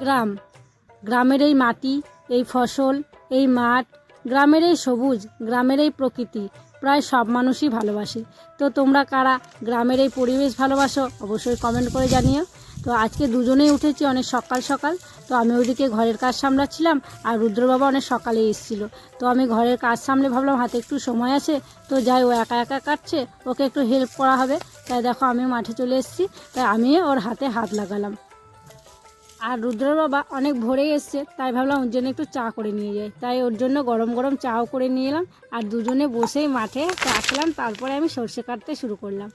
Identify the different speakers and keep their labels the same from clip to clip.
Speaker 1: গ্রাম। গ্রামের এই মাটি, এই ফসল, এই মাঠ, গ্রামের এই সবুজ, গ্রামের এই প্রকৃতি, প্রায় সব মানুষই ভালোবাসে। তো তোমরা কারা গ্রামের এই পরিবেশ ভালোবাসো, অবশ্যই কমেন্ট করে জানিও। তো আজকে দুজনেই উঠেছি অনেক সকাল সকাল। তো আমি ওইদিকে ঘরের কাজ সামলাচ্ছিলাম আর রুদ্র বাবা অনেক সকালে এসেছিল। তো আমি ঘরের কাজ সামলে ভাবলাম, হাতে একটু সময় আছে, তো যাই ও একা একা কাটছে, ওকে একটু হেল্প করা হবে। তাই দেখো আমি মাঠে চলে এসেছি, তাই আমি ওর হাতে হাত লাগালাম। আর রুদ্র বাবা অনেক ভোরে এসছে, তাই ভাবলাম ওর জন্য একটু চা করে নিয়ে যাই। তাই ওর জন্য গরম গরম চাও করে নিয়ে এলাম আর দুজনে বসেই মাঠে চা খেলাম, তারপরে আমি সর্ষে কাটতে শুরু করলাম।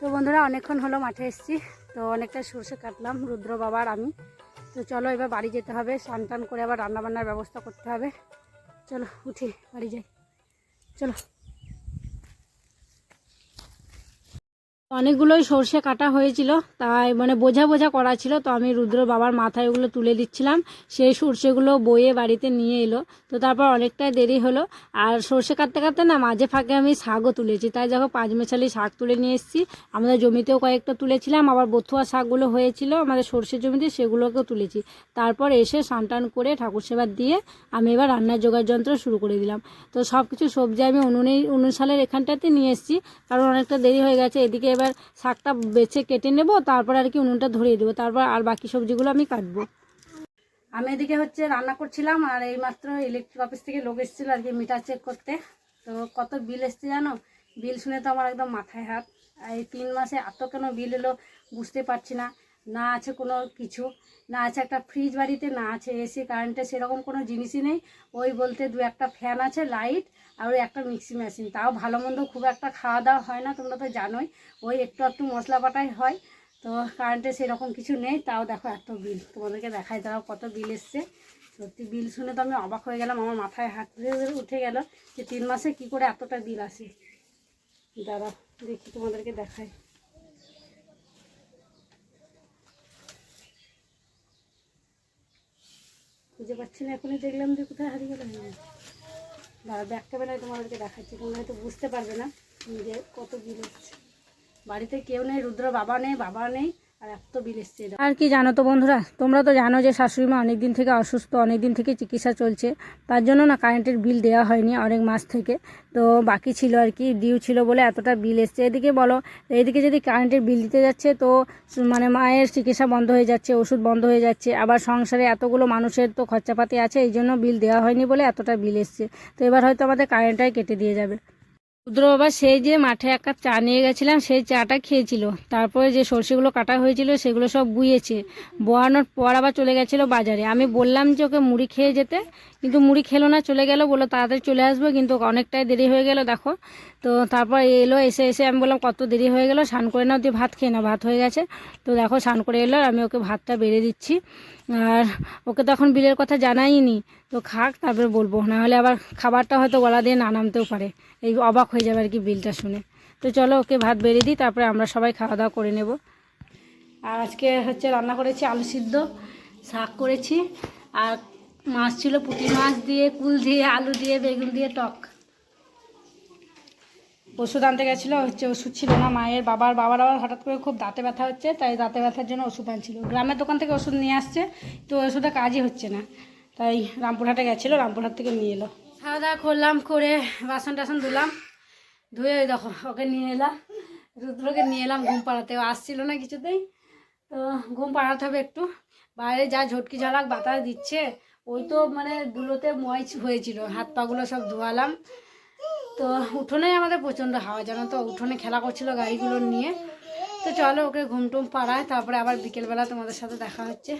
Speaker 1: তো বন্ধুরা, অনেকক্ষণ হলো মাঠে এসেছি, তো অনেকটা সর্ষে কাটলাম রুদ্র বাবার আমি। তো চলো এবার বাড়ি যেতে হবে, স্নান টান করে আবার রান্নাবান্নার ব্যবস্থা করতে হবে। চলো, উঠি, বাড়ি যাই। চলো। অনেকগুলোই সর্ষে কাটা হয়েছিল, তাই মানে বোঝা বোঝা করা ছিল, তো আমি রুদ্র বাবার মাথায় ওগুলো তুলে দিচ্ছিলাম। সেই সর্ষেগুলো বয়ে বাড়িতে নিয়ে এলো, তো তারপর অনেকটাই দেরি হলো। আর সর্ষে কাটতে কাটতে না মাঝে ফাঁকে আমি শাকও তুলেছি, তাই দেখো পাঁচমেশালি শাক তুলে নিয়ে এসেছি। আমাদের জমিতেও কয়েকটা তুলেছিলাম, আবার বথুয়া শাকগুলো হয়েছিল, আমাদের সর্ষে জমিতে সেগুলোকেও তুলেছি। তারপর এসে স্নান টান করে ঠাকুর সেবা দিয়ে আমি এবার রান্নার জোগাড় যন্ত্র শুরু করে দিলাম। তো সব কিছু সবজি আমি উনুনেই, উনুন সালের এখানটাতে নিয়ে এসেছি, কারণ অনেকটা দেরি হয়ে গেছে, এদিকে এবার শাকটা বেছে কেটে নেব, তারপর আর কি উনুনটা ধরিয়ে দেবো, তারপর আর বাকি সবজিগুলো আমি কাটবো। আমি এদিকে হচ্ছে রান্না করছিলাম, আর এই মাত্র ইলেকট্রিক অফিস থেকে লোক এসেছিল আর কি মিটার চেক করতে। তো কত বিল এসছে জানো? বিল শুনে তো আমার একদম মাথায় হাত। এই তিন মাসে এত কেন বিল এলো বুঝতে পারছি না। না আছে কোনো কিছু, না আছে একটা ফ্রিজ বাড়িতে, না আছে এসি কারেন্টে সেরকম কোনো জিনিসই নেই। ওই বলতে দু একটা ফ্যান আছে লাইট আর একটা মিক্সি মেশিন তাও ভালো মন্দ খুব একটা খাওয়া দাওয়া হয় না, তোমরা তো জানোই। ওই একটু একটু মশলা বাটাই হয়, তো কারেন্টে সেরকম কিছু নেই। তাও দেখো এত বিল তোমাদেরকে দেখাই দাও কত বিল এসছে। সত্যি বিল শুনে তো আমি অবাক হয়ে গেলাম, আমার মাথায় হাত ধরে উঠে গেল যে তিন মাসে কি করে এতটা বিল আসে। দাঁড়া দেখি তোমাদেরকে দেখাই। খুঁজে পাচ্ছি না, এখনই দেখলাম যে কোথায় হারিয়ে গেল দাঁড়া ব্যাক ক্যামেরায় তোমাদেরকে দেখাচ্ছি, তোমরা হয়তো বুঝতে পারবে না যে কত বিল হচ্ছে। বাড়িতে কেউ নেই, রুদ্র বাবা নেই বাবা নেই। আর কি জানো তো বন্ধুরা? তোমরা তো জানো যে শাশুড়ি মা অনেক দিন থেকে অসুস্থ অনেক দিন থেকে চিকিৎসা চলছে। তার জন্য না কারেন্টের বিল দেওয়া হয়নি অনেক মাস থেকে। তো বাকি ছিল আর কি ডিউ ছিল বলে এতটা বিল এসছে। এদিকে বলো, এদিকে যদি কারেন্টের বিল দিতে যাচ্ছে তো মানে মায়ের চিকিৎসা বন্ধ হয়ে যাচ্ছে, ওষুধ বন্ধ হয়ে যাচ্ছে। আবার সংসারে এতগুলো মানুষের তো খরচাপাতি আছে, এই জন্য বিল দেওয়া হয়নি বলে এতটা বিল এসছে। তো এবার হয়তো আমাদের কারেন্টটাই কেটে দিয়ে যাবে। রুদ্র বাবা সেই যে মাঠে এক কাপ চা নিয়ে গেছিলাম, সেই চাটা খেয়েছিল। তারপরে যে সর্ষেগুলো কাটা হয়েছিল, সেগুলো সব বুয়েছে বোয়ানোর পর আবার চলে গেছিল বাজারে। আমি বললাম যে ওকে মুড়ি খেয়ে যেতে কিন্তু মুড়ি খেলো না, চলে গেল, বলল তাড়াতাড়ি চলে আসব, কিন্তু অনেকটাই দেরি হয়ে গেল, দেখো। তো তারপর এলো, এসে এসে আমি বললাম কত দেরি হয়ে গেল, স্নান করে নাও দিয়ে ভাত খেয়ে না ভাত হয়ে গেছে। তো দেখো স্নান করে এলো, আর আমি ওকে ভাতটা বেড়ে দিচ্ছি। আর ওকে তখন বিলের কথা জানাইনি, তো খাক, তারপরে বলব। নাহলে আবার খাবারটা হয়তো গলা দিয়ে না নামতেও পারে। এই অবাক হয়ে যাবে আর কি বিলটা শুনে। তো চলো ওকে ভাত বেড়ে দিই, তারপরে আমরা সবাই খাওয়া দাওয়া করে নেব। আর আজকে হচ্ছে রান্না করেছি আলু সিদ্ধ, শাক করেছি, আর মাছ ছিল, পুঁটি মাছ দিয়ে, কুল দিয়ে, আলু দিয়ে, বেগুন দিয়ে, টক। ওষুধ আনতে গেছিল, হচ্ছে ওষুধ ছিল না, মায়ের বাবার বাবার আবার হঠাৎ করে খুব দাঁতে ব্যথা হচ্ছে, তাই দাঁতে ব্যথার জন্য ওষুধ আনছিল। গ্রামের দোকান থেকে ওষুধ নিয়ে আসছে, তো ওষুধে কাজই হচ্ছে না। তাই রামপুরহাটে গেছিল, রামপুরহাট থেকে নিয়ে এলো। খাওয়া দাওয়া করলাম, করে বাসন টাসন ধুলাম, ধুয়ে ওই দেখো, ওকে নিয়ে এলাম, রুদ্রকে নিয়ে এলাম ঘুম পাড়াতে। আসছিল না কিছুতেই, তো ঘুম পাড়াতে হবে একটু। বাইরে যা ঝটকি ঝালাক বাতাস দিচ্ছে ওই তো মানে ধুলোতে ময় হয়েছিল, হাত পাগুলো সব ধোয়ালাম। তো উঠোনে আমাদের প্রচণ্ড হাওয়া, জানো তো, উঠোনে খেলা করছিল গাড়িগুলো নিয়ে। তো চলো ওকে ঘুম টুম পাড়ায়, তারপরে আবার বিকেলবেলা তোমাদের সাথে দেখা হচ্ছে।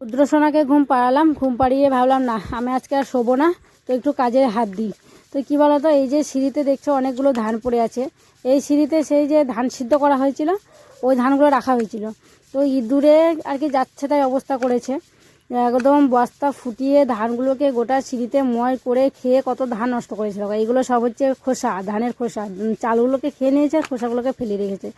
Speaker 1: রুদ্রসোনাকে ঘুম পাড়ালাম, ঘুম পাড়িয়ে ভাবলাম, না, আমি আজকে আর শোবো না, তো একটু কাজে হাত দিই। তো কী বলো তো এই যে সিঁড়িতে দেখছ অনেকগুলো ধান পড়ে আছে। এই সিঁড়িতে সেই যে ধান সিদ্ধ করা হয়েছিল, ওই ধানগুলো রাখা হয়েছিল। তো ইঁদুরে আর কি যাচ্ছে তাই অবস্থা করেছে। একদম বস্তা ফুটিয়ে ধানগুলোকে গোটা সিঁড়িতে ময় করে খেয়ে কত ধান নষ্ট করেছিল এইগুলো সব হচ্ছে খোসা, ধানের খোসা। চালগুলোকে খেয়ে নিয়েছে আর খোসাগুলোকে ফেলে রেখেছে।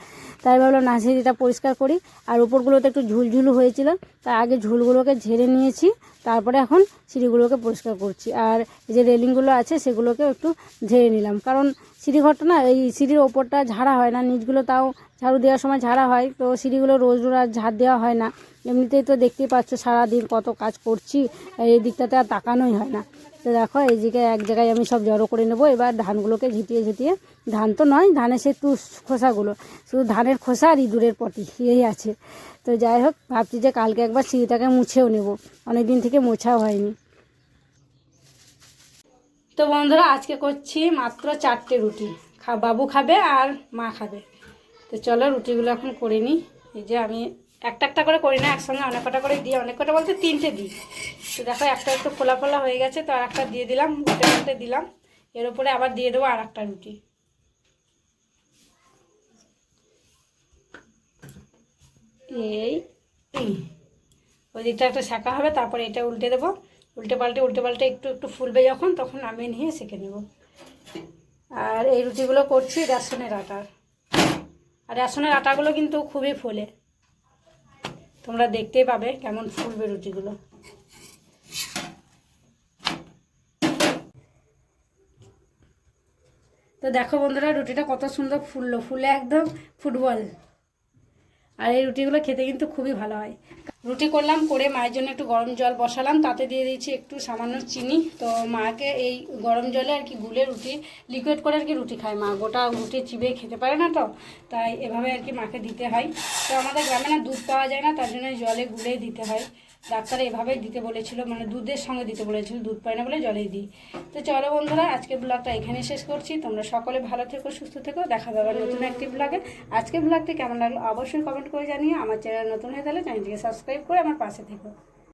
Speaker 1: তাই ভাবলাম না সিঁড়িটা পরিষ্কার করি। আর উপরগুলোতে একটু ঝুলঝুল হয়েছিল, তাই আগে ঝুলগুলোকে ঝেড়ে নিয়েছি। তারপরে এখন সিঁড়িগুলোকে পরিষ্কার করছি। আর যে রেলিংগুলো আছে সেগুলোকে একটু ঝেড়ে নিলাম। কারণ সিঁড়ি ঘরটা না, এই সিঁড়ির ওপরটা ঝাড়া হয় না, নিচগুলো তাও ঝাড়ু দেওয়ার সময় ঝাড়া হয়, তো সিঁড়িগুলো রোজ রোজ আর ঝাড় দেওয়া হয় না। এমনিতেই তো দেখতেই পাচ্ছ সারাদিন কত কাজ করছি এই দিকটাতে আর তাকানোই হয় না। তো দেখো, এই দিকে এক জায়গায় আমি সব জড়ো করে নেব, এবার ধানগুলোকে ঝিটিয়ে ঝিটিয়ে, ধান তো নয়, ধানের সে তুষ খোসাগুলো, শুধু ধানের খোসা আর ইঁদুরের পটি, এই আছে। তো যাই হোক, ভাবছি যে কালকে একবার সিঁড়িটাকে মুছেও নেব অনেক দিন থেকে মোছাও হয়নি। তো বন্ধুরা, আজকে করছি মাত্র চারটে রুটি। খা, বাবু খাবে আর মা খাবে। তো চলো রুটিগুলো এখন করে নিই। এই যে আমি একটা একটা করে করি না, একসঙ্গে অনেক কটা করে দিই, অনেক কটা বলতে তিনটে দিই। তো দেখো, একটা একটু ফোলা ফোলা হয়ে গেছে, তো আর একটা দিয়ে দিলাম, উল্টে উল্টে দিলাম। এর উপরে আবার দিয়ে দেবো আর একটা রুটি। এই এই। ওই দিকটা একটা শাঁকা হবে, তারপরে এটা উল্টে দেবো। উল্টে পাল্টে উল্টে পাল্টে একটু একটু ফুলবে যখন, তখন আমি নিয়ে সেঁকে নেব। আর এই রুটিগুলো করছি রেশনের আটার। আর রেশনের আটাগুলো কিন্তু খুবই ফোলে। তোমরা দেখতেই পাবে কেমন ফুলবে রুটিগুলো। তো দেখো বন্ধুরা, রুটিটা কত সুন্দর ফুললো। ফুলে একদম ফুটবল। আর এই রুটিগুলো খেতে কিন্তু খুবই ভালো হয়। রুটি করলাম, করে মায়ের জন্য একটু গরম জল বসালাম, তাতে দিয়ে দিয়েছি একটু সামান্য চিনি। তো মাকে এই গরম জলে আর কি গুলে রুটি লিকুইড করে আর কি রুটি খায় মা। গোটা রুটি চিবে খেতে পারে না তো, তাই এভাবে আর কি মাকে দিতে হয়। তো আমাদের গ্রামে না দুধ পাওয়া যায় না, তার জন্য জলে গুলেই দিতে হয়। ডাক্তার এভাবে দিতে বলেছিল মানে দুধের সঙ্গে দিতে বলেছিল, দুধ পায় না বলে জলেই দিই। তো চলো বন্ধুরা, আজকের ব্লগটা এখানে শেষ করছি। তোমরা সকলে ভালো থেকো, সুস্থ থেকো। দেখা যাবে নতুন একটি ব্লগে আজকের ব্লগটি কেমন লাগল অবশ্যই কমেন্ট করে জানিয়ে আমার চ্যানেল নতুন হয়ে গেলে চ্যানেলটিকে সাবস্ক্রাইব করে আমার পাশে থেকো।